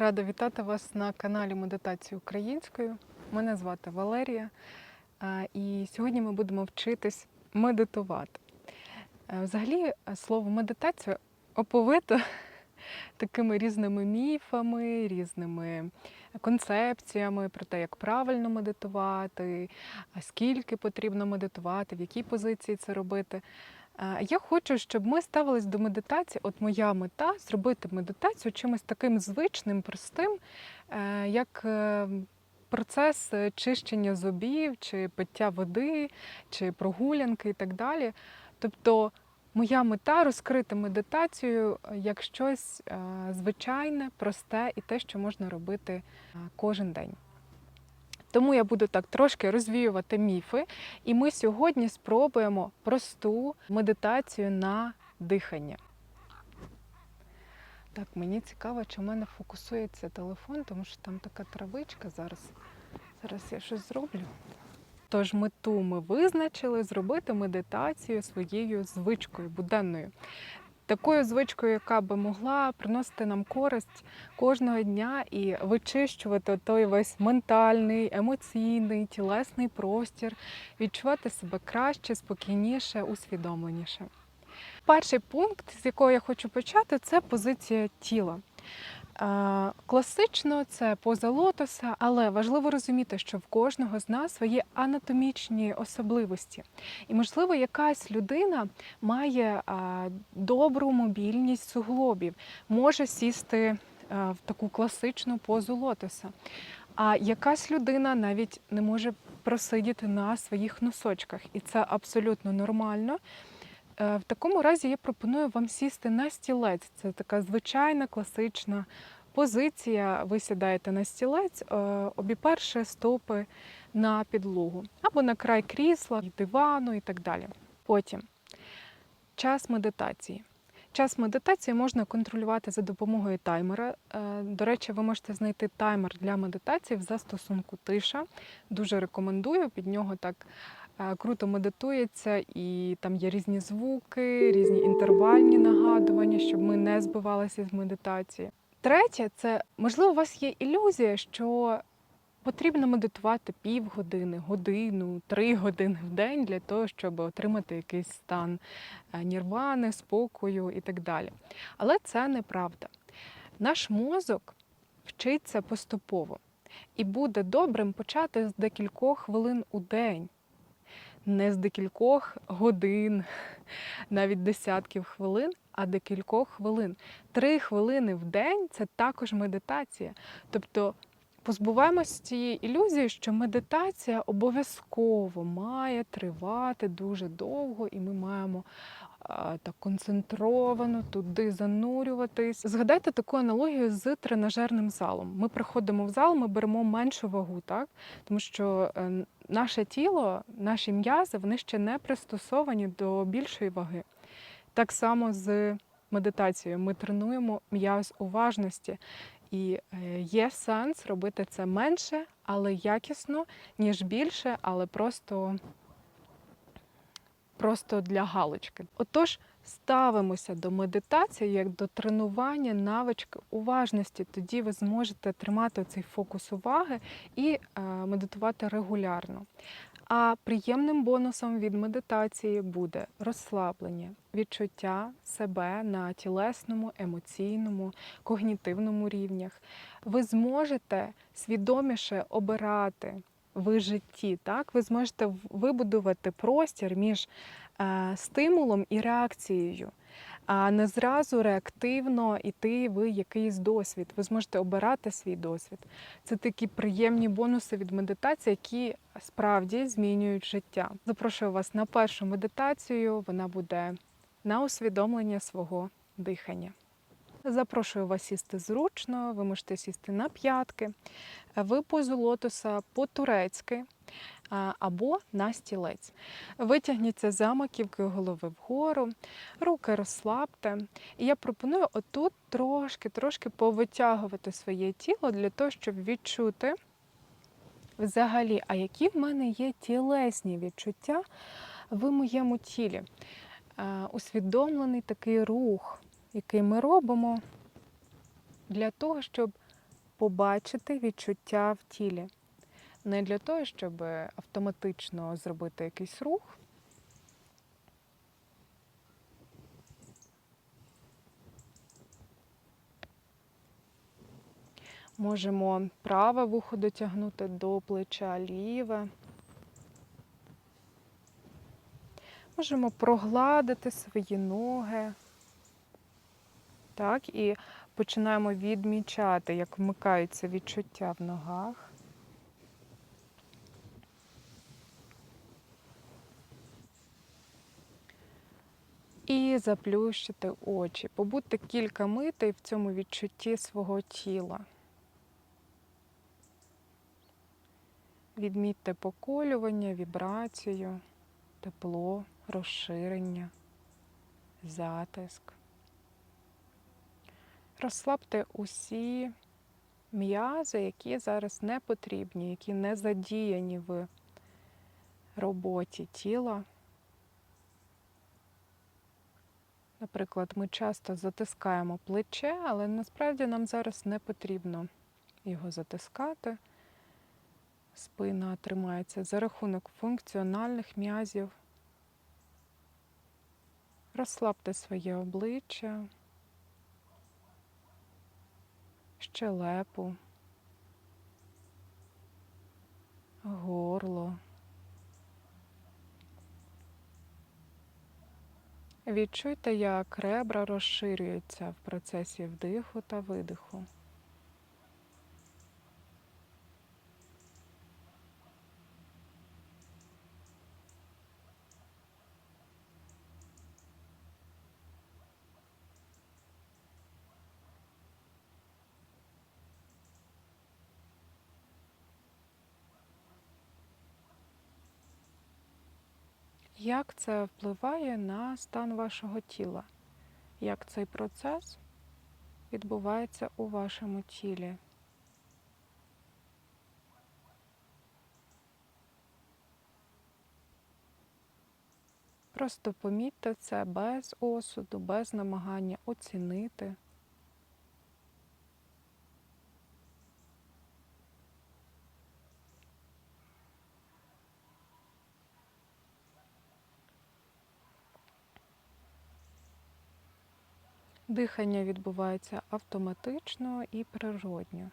Рада вітати вас на каналі Медитації українською. Мене звати Валерія, і сьогодні ми будемо вчитись медитувати. Взагалі, слово медитація оповито такими різними міфами, різними концепціями про те, як правильно медитувати, скільки потрібно медитувати, в якій позиції це робити. Я хочу, щоб ми ставились до медитації. От моя мета зробити медитацію чимось таким звичним, простим, е, як е, процес е, чищення зубів, чи пиття води, чи прогулянки і так далі. Тобто, моя мета розкрити медитацію як щось звичайне, просте і те, що можна робити кожен день. Тому я буду так трошки розвіювати міфи, і ми сьогодні спробуємо просту медитацію на дихання. Так, мені цікаво, чи в мене фокусується телефон, тому що там така травичка зараз. Зараз я щось зроблю. Тож мету ми визначили зробити медитацію своєю звичкою буденною. Такою звичкою, яка би могла приносити нам користь кожного дня і вичищувати той весь ментальний, емоційний, тілесний простір, відчувати себе краще, спокійніше, усвідомленіше. Перший пункт, з якого я хочу почати, це позиція тіла. Класично це поза лотоса, але важливо розуміти, що в кожного з нас свої анатомічні особливості. І, можливо, якась людина має добру мобільність суглобів, може сісти е, в таку класичну позу лотоса. А якась людина навіть не може просидіти на своїх носочках, і це абсолютно нормально. Е, В такому разі я пропоную вам сісти на стілець. Це така звичайна класична позиція. Ви сідаєте на стілець, е, обіперши стопи на підлогу або на край крісла, дивану і так далі. Потім час медитації. Час медитації можна контролювати за допомогою таймера. Е, До речі, ви можете знайти таймер для медитації в застосунку Тиша. Дуже рекомендую. Під нього так круто медитується, і там є різні звуки, різні інтервальні нагадування, щоб ми не збивалися з медитації. Третє, це можливо, у вас є ілюзія, що потрібно медитувати півгодини, годину, три години в день для того, щоб отримати якийсь стан е, нірвани, спокою і так далі. Але це неправда. Наш мозок вчиться поступово і буде добрим почати з декількох хвилин у день, не з декількох годин, навіть десятків хвилин, а декількох хвилин. Три хвилини в день це також медитація. Тобто позбуваємось цієї ілюзії, що медитація обов'язково має тривати дуже довго, і ми маємо так концентровано туди занурюватись. Згадайте таку аналогію з тренажерним залом. Ми приходимо в зал, ми беремо меншу вагу, так? тому що е, наше тіло, наші м'язи, вони ще не пристосовані до більшої ваги. Так само з медитацією. Ми тренуємо м'яз уважності. І е, є сенс робити це менше, але якісно, ніж більше, але просто, просто для галочки. Отож, ставимося до медитації як до тренування навички уважності. Тоді ви зможете тримати цей фокус уваги і е, медитувати регулярно. А приємним бонусом від медитації буде розслаблення, відчуття себе на тілесному, емоційному, когнітивному рівнях. Ви зможете свідоміше обирати житті. Так? Ви зможете вибудувати простір між е, стимулом і реакцією. А не зразу реактивно йти в якийсь досвід. Ви зможете обирати свій досвід. Це такі приємні бонуси від медитації, які справді змінюють життя. Запрошую вас на першу медитацію. Вона буде на усвідомлення свого дихання. Запрошую вас сісти зручно, ви можете сісти на п'ятки, в позу лотоса по-турецьки або на стілець. Витягніться за маківкою голови вгору, руки розслабте. І я пропоную отут трошки-трошки повитягувати своє тіло для того, щоб відчути взагалі, а які в мене є тілесні відчуття в моєму тілі. Усвідомлений такий рух, який ми робимо для того, щоб побачити відчуття в тілі. Не для того, щоб автоматично зробити якийсь рух. Можемо праве вухо дотягнути до плеча, ліве. Можемо прогладити свої ноги. Так, і починаємо відмічати, як вмикаються відчуття в ногах. І заплющити очі. Побудьте кілька митей в цьому відчутті свого тіла. Відмітьте поколювання, вібрацію, тепло, розширення, затиск. Розслабте усі м'язи, які зараз не потрібні, які не задіяні в роботі тіла. Наприклад, ми часто затискаємо плече, але насправді нам зараз не потрібно його затискати. Спина тримається за рахунок функціональних м'язів. Розслабте своє обличчя, щелепу, горло. Відчуйте, як ребра розширюються в процесі вдиху та видиху. Як це впливає на стан вашого тіла? Як цей процес відбувається у вашому тілі? Просто помітьте це без осуду, без намагання оцінити. Дихання відбувається автоматично і природньо.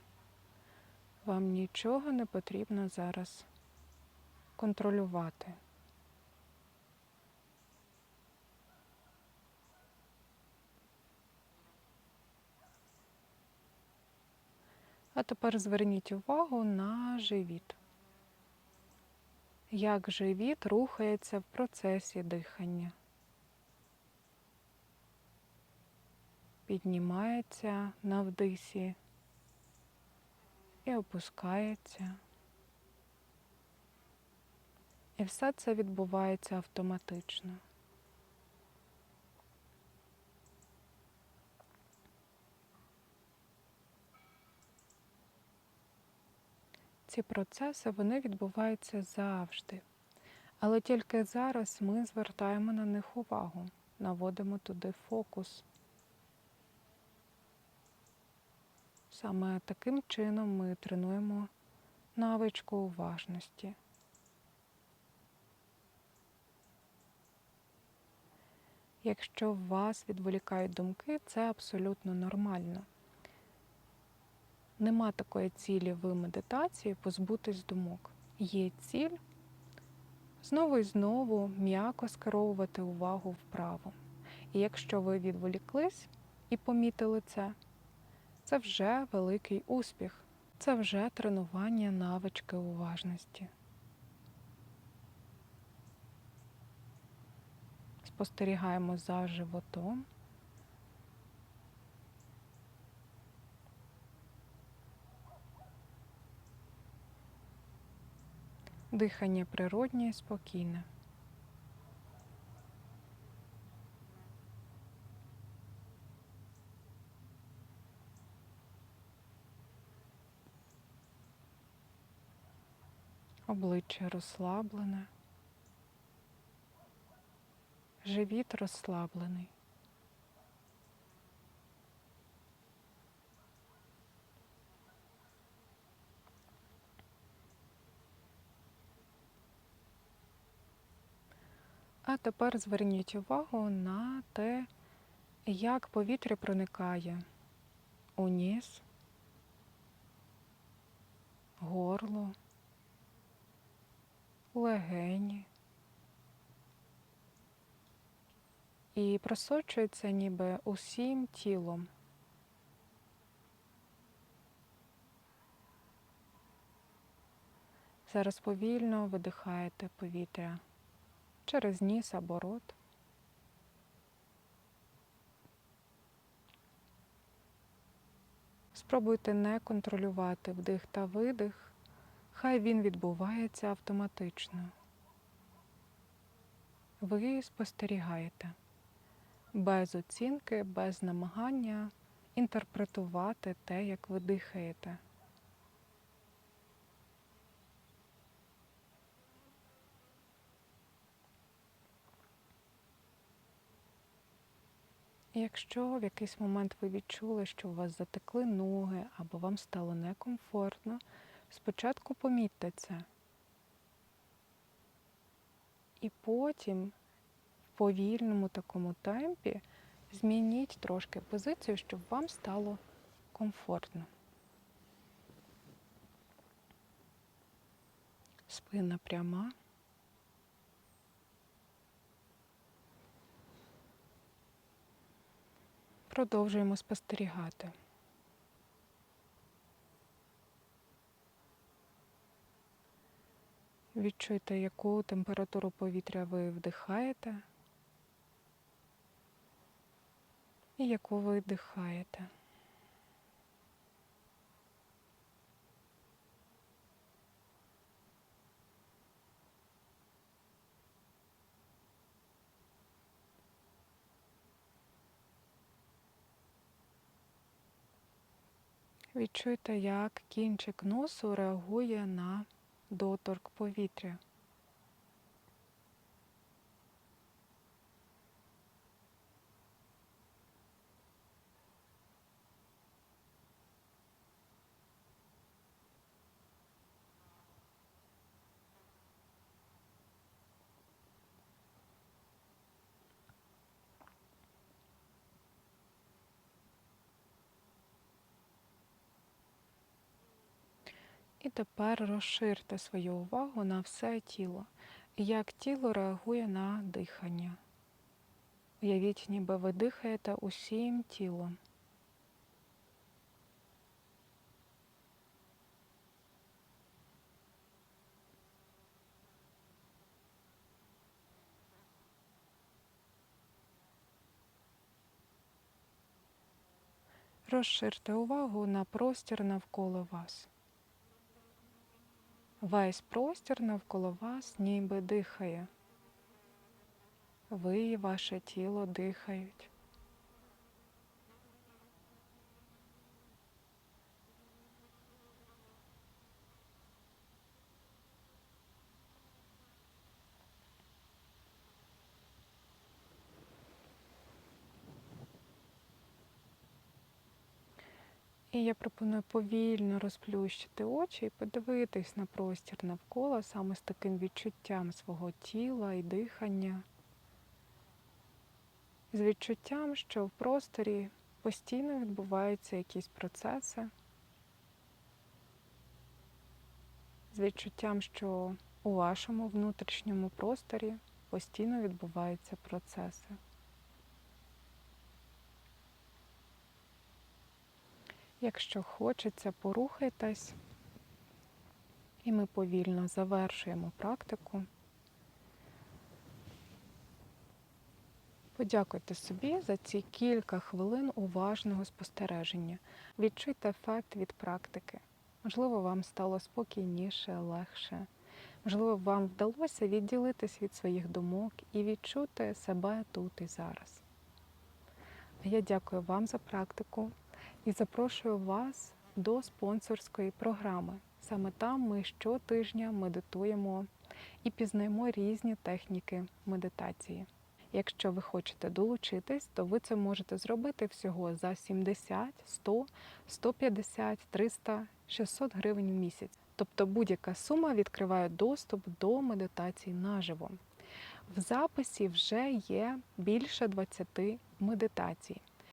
Вам нічого не потрібно зараз контролювати. А тепер зверніть увагу на живіт. Як живіт рухається в процесі дихання. Піднімається на вдисі і опускається. І все це відбувається автоматично. Ці процеси вони відбуваються завжди. Але тільки зараз ми звертаємо на них увагу, наводимо туди фокус. Саме таким чином ми тренуємо навичку уважності. Якщо вас відволікають думки, це абсолютно нормально. Нема такої цілі в медитації позбутись думок. Є ціль знову і знову м'яко скеровувати увагу вправо. І якщо ви відволіклись і помітили це, це вже великий успіх, це вже тренування навички уважності. Спостерігаємо за животом. Дихання природнє і спокійне. обличчя розслаблене, живіт розслаблений. А тепер зверніть увагу на те, як повітря проникає у ніс, горло легені і просочується ніби усім тілом. Зараз повільно видихаєте повітря через ніс або рот. Спробуйте не контролювати вдих та видих, хай він відбувається автоматично. Ви спостерігаєте без оцінки, без намагання інтерпретувати те, як ви дихаєте. Якщо в якийсь момент ви відчули, що у вас затекли ноги або вам стало некомфортно, спочатку помітьте це. І потім в повільному такому темпі змініть трошки позицію, щоб вам стало комфортно. Спина пряма. Продовжуємо спостерігати. Відчуйте, яку температуру повітря ви вдихаєте і яку ви вдихаєте. Відчуйте, як кінчик носу реагує на доторк повітря. І тепер розширте свою увагу на все тіло, як тіло реагує на дихання. Уявіть, ніби ви дихаєте усім тілом. Розширте увагу на простір навколо вас. Весь простір навколо вас ніби дихає. Ви і ваше тіло дихають. І я пропоную повільно розплющити очі і подивитись на простір навколо саме з таким відчуттям свого тіла і дихання. З відчуттям, що в просторі постійно відбуваються якісь процеси. З відчуттям, що у вашому внутрішньому просторі постійно відбуваються процеси. Якщо хочеться, порухайтесь, і ми повільно завершуємо практику. Подякуйте собі за ці кілька хвилин уважного спостереження. Відчуйте ефект від практики. Можливо, вам стало спокійніше, легше. Можливо, вам вдалося відділитись від своїх думок і відчути себе тут і зараз. Я дякую вам за практику і запрошую вас до спонсорської програми. Саме там ми щотижня медитуємо і пізнаємо різні техніки медитації. Якщо ви хочете долучитись, то ви це можете зробити всього за 70, 100, 150, 300, 600 гривень в місяць. Тобто будь-яка сума відкриває доступ до медитації наживо. в записі вже є більше 20 медитацій.